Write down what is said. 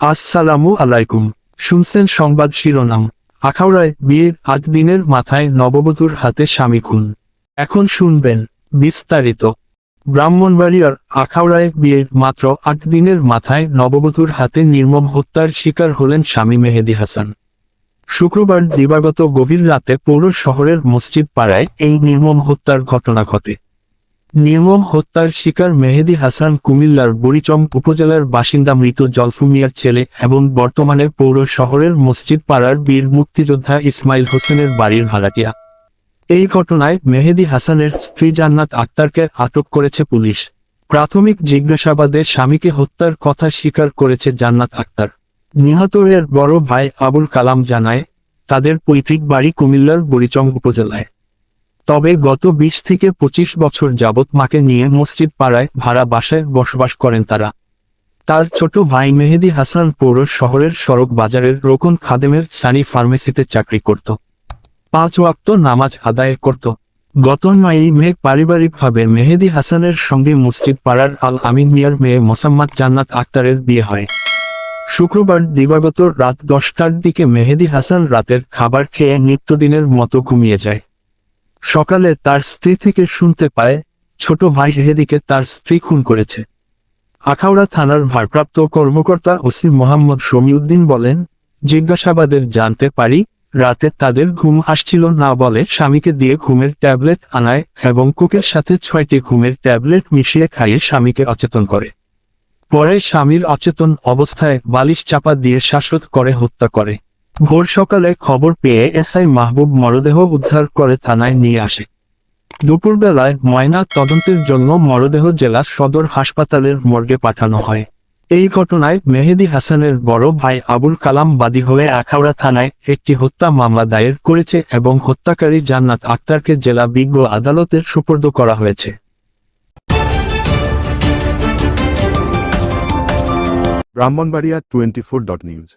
আসসালামু আলাইকুম। শুনছেন সংবাদ শিরোনাম। আখাউড়ায় বিয়ের আট দিনের মাথায় নববধূর হাতে স্বামী খুন। এখন শুনবেন বিস্তারিত। ব্রাহ্মণবাড়িয়ার আখাউড়ায় বিয়ের মাত্র আট দিনের মাথায় নববধূর হাতে নির্মম হত্যার শিকার হলেন স্বামী মেহেদি হাসান। শুক্রবার দিবাগত গভীর রাতে পৌর শহরের মসজিদ পাড়ায় এই নির্মম হত্যার ঘটনা ঘটে। নির্মম হত্যার শিকার মেহেদি হাসান কুমিল্লার বুড়িচং উপজেলার বাসিন্দা মৃত জলফুমিয়ার ছেলে এবং বর্তমানে পৌর শহরের মসজিদ পাড়ার বীর মুক্তিযোদ্ধা ইসমাইল হোসেনের বাড়ির ভাড়াটিয়া। এই ঘটনায় মেহেদি হাসানের স্ত্রী জান্নাত আক্তারকে আটক করেছে পুলিশ। প্রাথমিক জিজ্ঞাসাবাদে স্বামীকে হত্যার কথা স্বীকার করেছে জান্নাত আক্তার। নিহতের বড় ভাই আবুল কালাম জানায়, তাদের পৈতৃক বাড়ি কুমিল্লার বুড়িচং উপজেলায়। তবে গত বিশ থেকে পঁচিশ বছর যাবৎ মাকে নিয়ে মসজিদ পাড়ায় ভাড়া বাসায় বসবাস করেন তারা। তার ছোট ভাই মেহেদি হাসান পৌর শহরের সড়ক বাজারের রোকন খাদেমের সানি ফার্মেসিতে চাকরি করত। পাঁচ ওয়াক্ত নামাজ আদায় করত। গত নয়ই মে পারিবারিকভাবে মেহেদি হাসানের সঙ্গে মসজিদ পাড়ার আল আমিন মিয়ার মেয়ে মোসাম্মদ জান্নাত আক্তারের বিয়ে হয়। শুক্রবার দিবাগত রাত দশটার দিকে মেহেদি হাসান রাতের খাবার খেয়ে নিত্যদিনের মতো ঘুমিয়ে যায়। সকালে তার স্ত্রী থেকে শুনতে পায়, ছোট ভাই হেদিকে তার স্ত্রী খুন করেছে। আখাউড়া থানার ভারপ্রাপ্ত কর্মকর্তা ওসি মোহাম্মদ শমিউদ্দিন বলেন, জিজ্ঞাসাবাদের জানতে পারি, রাতে তাদের ঘুম আসছিল না বলে স্বামীকে দিয়ে ঘুমের ট্যাবলেট আনায় এবং কুকের সাথে ছয়টি ঘুমের ট্যাবলেট মিশিয়ে খাইয়ে স্বামীকে অচেতন করে। পরে স্বামীর অচেতন অবস্থায় বালিশ চাপা দিয়ে শ্বাসরোধ করে হত্যা করে। ভোর সকালে খবর পেয়ে এসআই মাহবুব মরদেহ উদ্ধার করে থানায় নিয়ে আসে। দুপুরবেলায় ময়না তদন্তের জন্য মরদেহ জেলা সদর হাসপাতালের মর্গে পাঠানো হয়। এই ঘটনায় মেহেদি হাসানের বড় ভাই আবুল কালাম বাদী হয়ে আখাউড়া থানায় একটি হত্যা মামলা দায়ের করেছে এবং হত্যাকারী জান্নাত আক্তারকে জেলা বিজ্ঞ আদালতের সুপর্দ করা হয়েছে। Brahmanbaria twenty four dot news.